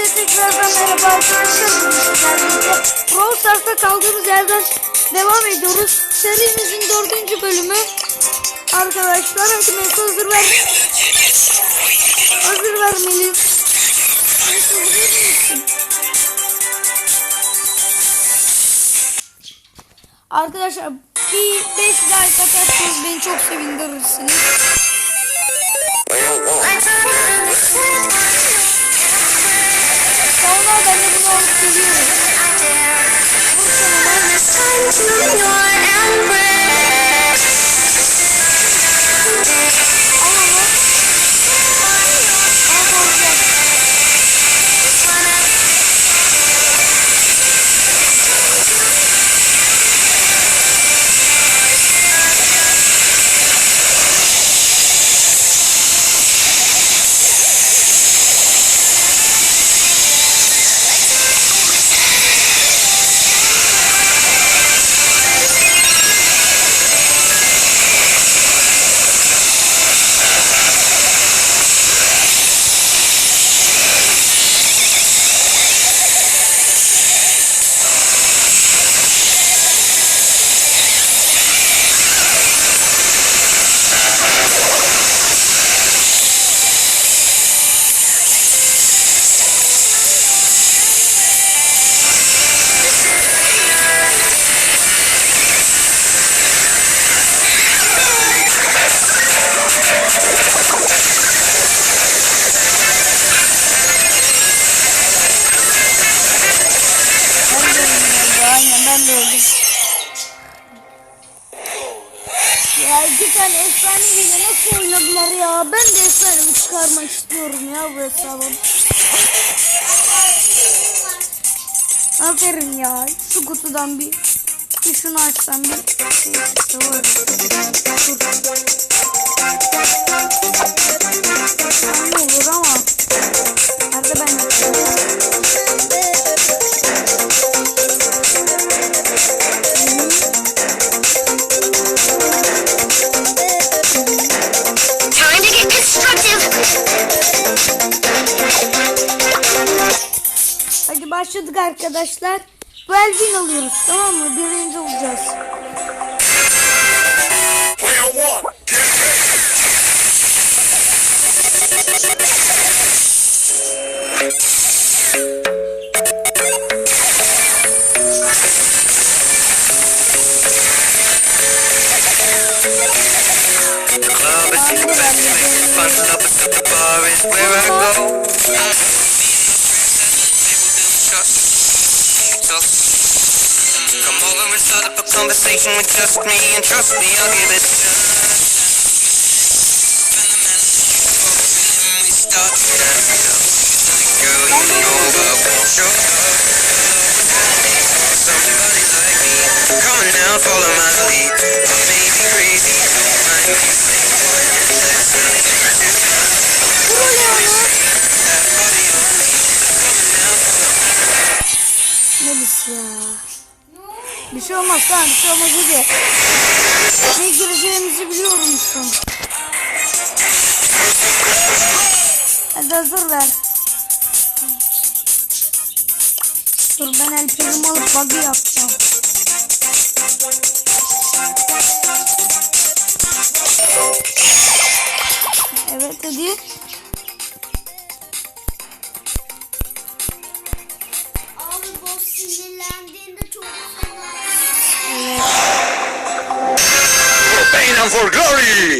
Tekrardan merhaba arkadaşlar. Brawl Stars'ta kaldığımız yerden devam ediyoruz. Serimizin dördüncü bölümü. Arkadaşlar hepimiz hazır ver. Hazır vermeliyiz. Arkadaşlar bir 5 like atarsanız beni çok sevindirirsiniz. Sonra ben de bunu alıp geliyorum. Vur sana nasıl oynadılar ya? Ben de efsanemi çıkarmak istiyorum ya bu hesabı. Aferin ya. Şu kutudan bir bir şunu açsam bir şey var. Dur. Ne olur? Hadi başladık arkadaşlar. Bu Elvin alıyoruz tamam mı? Birinci olacağız. Where I go. Come over and start up a conversation with just me, and trust me, I'll give it. We start you know I. Somebody like me, come on now, follow my lead. I may be crazy, don't mind me saying what it is. Melis ya. Bir şey olmaz tamam bir şey olmaz hadi. Ne gireceğimizi biliyorum an. Hadi hazır ver. Dur ben el prizimi alıp bug'ı yapacağım. Evet hadi. Glory.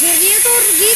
गिर है तो और ये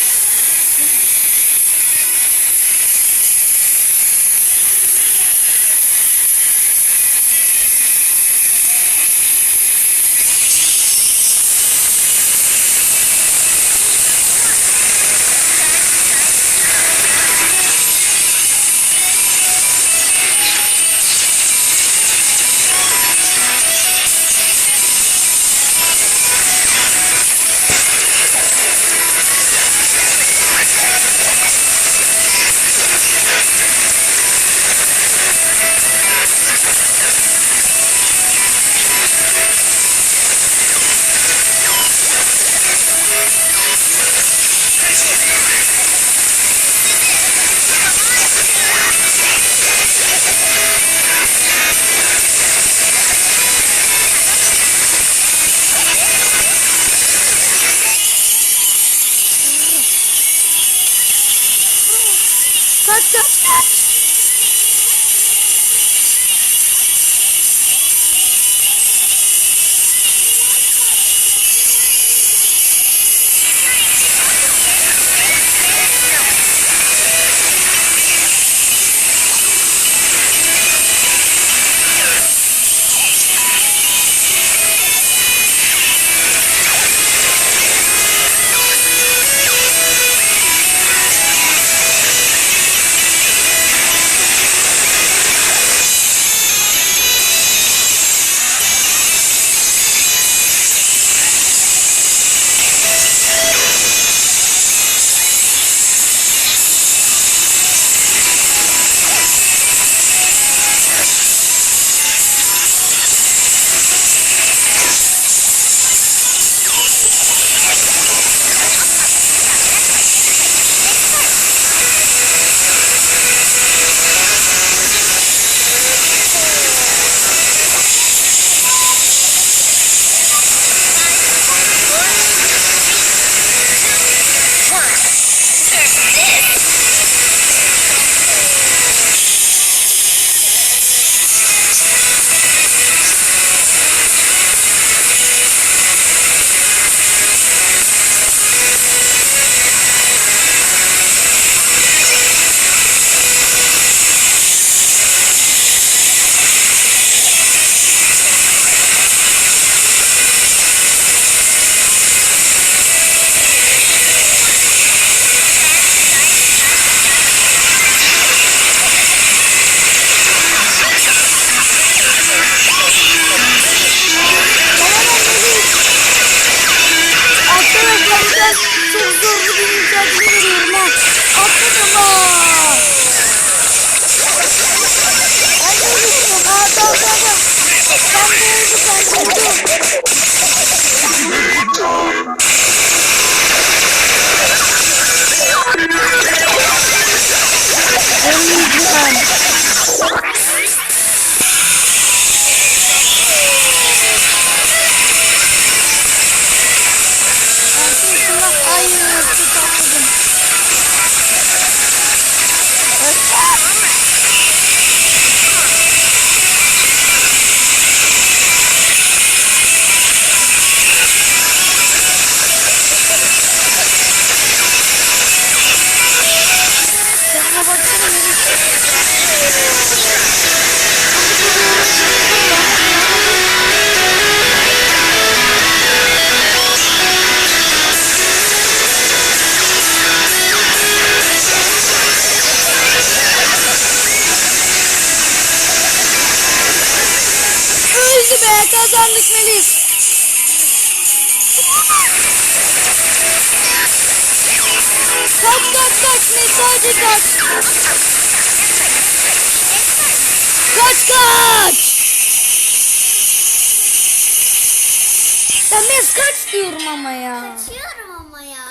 ama ya. Kaçıyorum ama ya.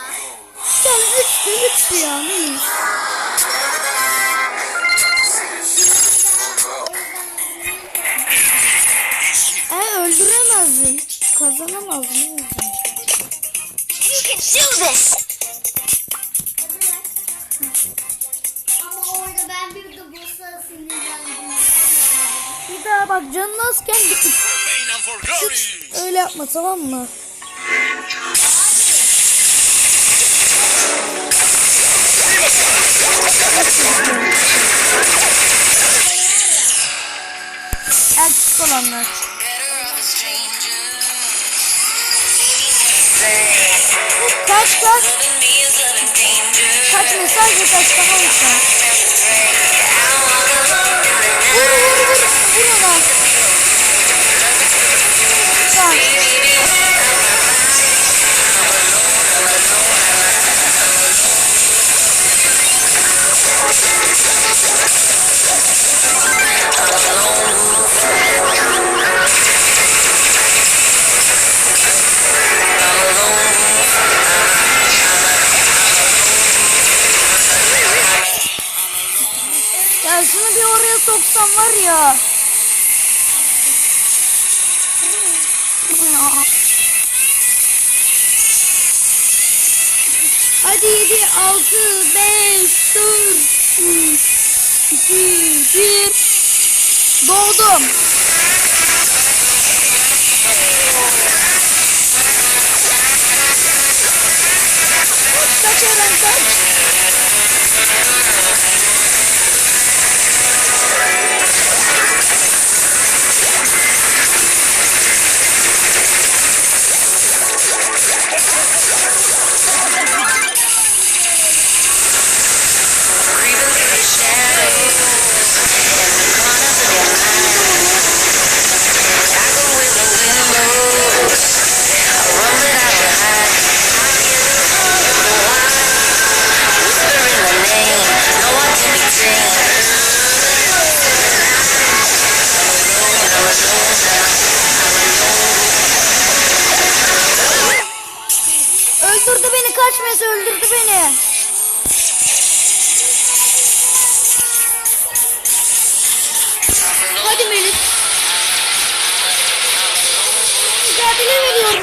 Sen üçtü üçtü ya Melis. E öldüremezdin. Kazanamazdın. You can do this. Ama orada ben bir. Bir daha bak canın azken glory. Öyle yapma tamam mı? Erkek olanlar. Kaç kaç. Kaç mesaj ve kaç tamam işte. Vur vur vur. Vur ona. Tamam. Ya şunu bir oraya soksam var ya. Hadi 7, 6, 5, 4, 3, 2, 1. Doğdum. Kaç Eren kaç.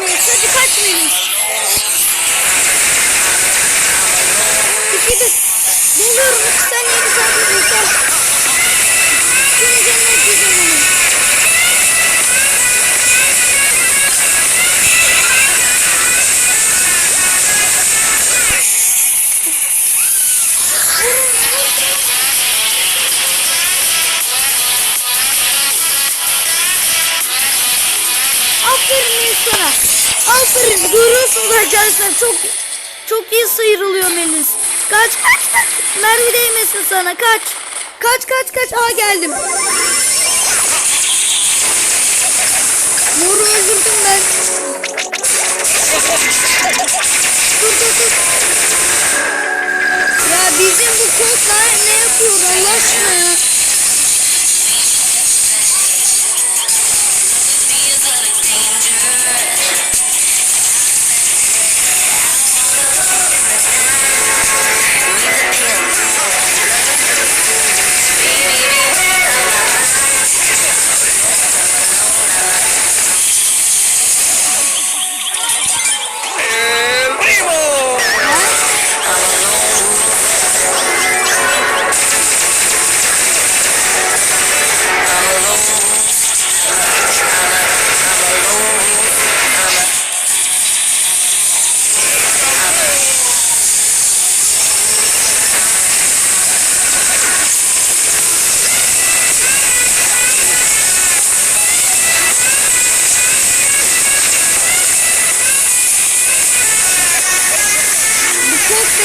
Mücadele veriyor Melis. Hadi kaç Melis. İki de doluyorum. İki tane yedi sadece yeter. Arkadaşlar çok çok iyi sıyrılıyor Melis. Kaç kaç kaç. Mermi değmesin sana kaç. Kaç kaç kaç. Aa geldim. Moru öldürdüm ben. Dur dur dur. Ya bizim bu kodlar ne yapıyor Allah aşkına ya.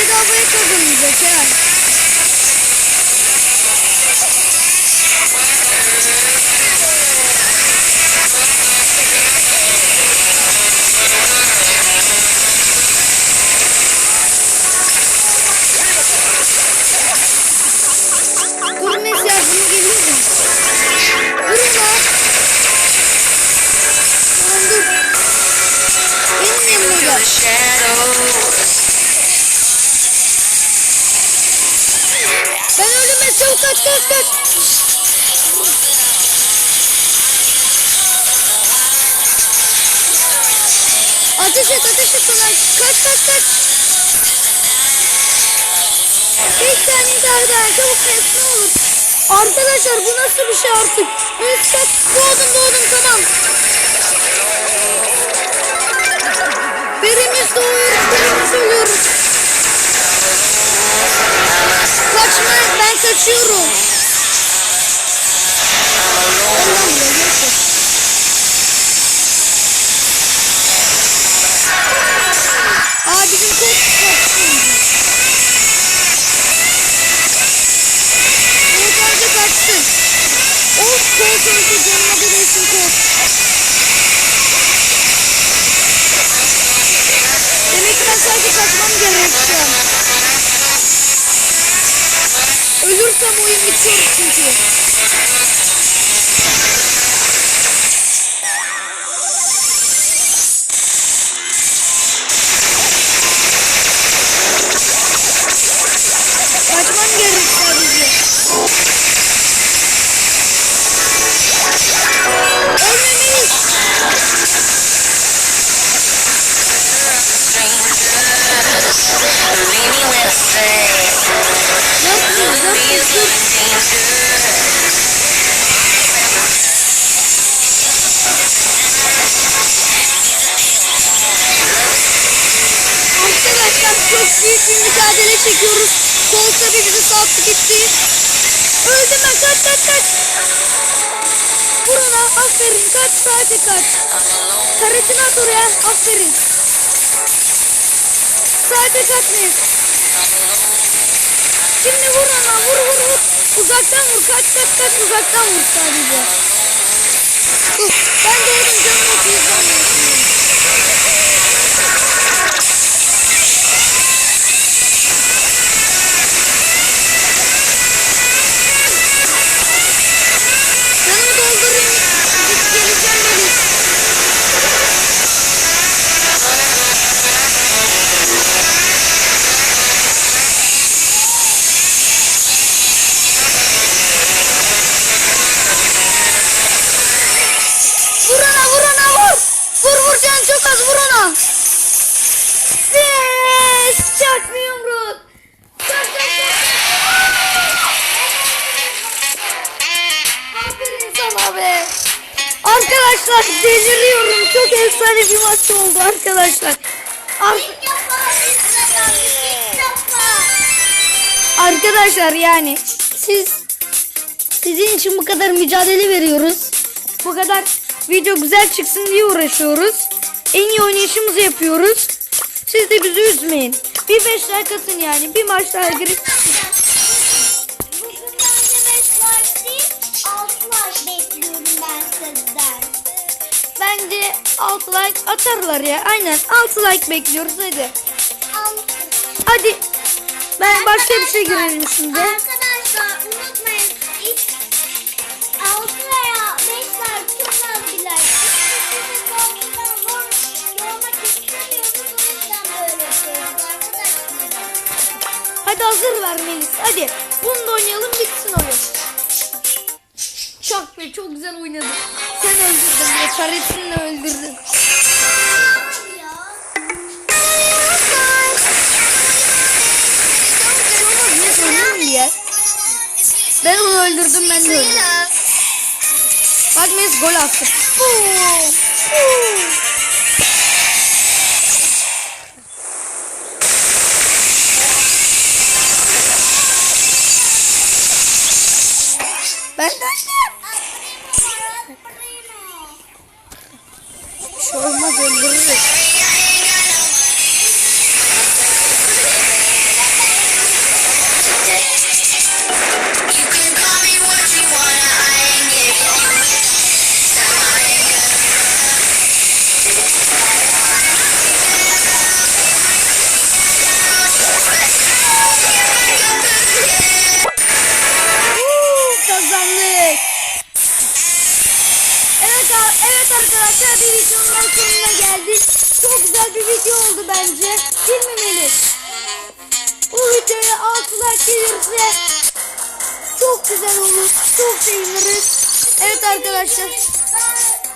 Bedavaya kazanacak ha. Durun Messi yardıma geliyor mu? Durun dur. The shadows. Ben çabuk kaç kaç kaç. Ateş et ateş et ona. Kaç kaç kaç. Beş saniye daha çabuk kes ne olur. Arkadaşlar bu nasıl bir şey artık? Neyse kaç. Doğdum doğdum tamam. Birimiz doğuyoruz birimiz ölüyoruz. Kaç Kaçma ben kaçıyorum. Buraya gel kaç. Aa bizim kız kaçtı. Evet amca kaçtı. Of kol öldü canına bir resim kol. Demek ki ben sadece kaçmam gerek şu an. Ölürsem oyun bitiyor çünkü. Kaçmam gerek sadece. Ölmemeyiz. Leave me with a çok büyük bir mücadele çekiyoruz. Kol tabi bizi sattı gitti. Öldüm ben kaç kaç kaç. Vur ona aferin kaç sadece kaç. Karetini at oraya aferin. Sadece kaç ne? Şimdi vur ona vur vur vur. Uzaktan vur kaç kaç kaç uzaktan vur sadece. Uf, ben doğdum canım okuyacağım. Maç oldu arkadaşlar. Ar- arkadaşlar yani siz sizin için bu kadar mücadele veriyoruz. Bu kadar video güzel çıksın diye uğraşıyoruz. En iyi oynayışımızı yapıyoruz. Siz de bizi üzmeyin. Bir beş like atın yani. Bir maç daha girip bence 6 like atarlar ya. Aynen 6 like bekliyoruz hadi. Hadi. Ben başka bir şey girelim şimdi. Arkadaşlar unutmayın ilk 6 veya 5 like çok az bir like. Hadi hazır ver Melis. Hadi. Bunu da oynayalım bitsin oyun. Çok be çok güzel oynadın. Sen öldürdün ve karetinle öldürdün. Ben onu öldürdüm ben de öldürdüm. Bak Melis gol attı. Boom. Boom. Güzel olur. Çok seviniriz. Evet arkadaşlar.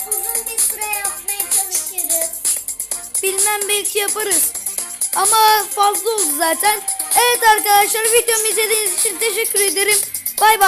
Uzun bir süre yapmaya çalışırız. Bilmem belki yaparız. Ama fazla oldu zaten. Evet arkadaşlar videomu izlediğiniz için teşekkür ederim. Bay bay.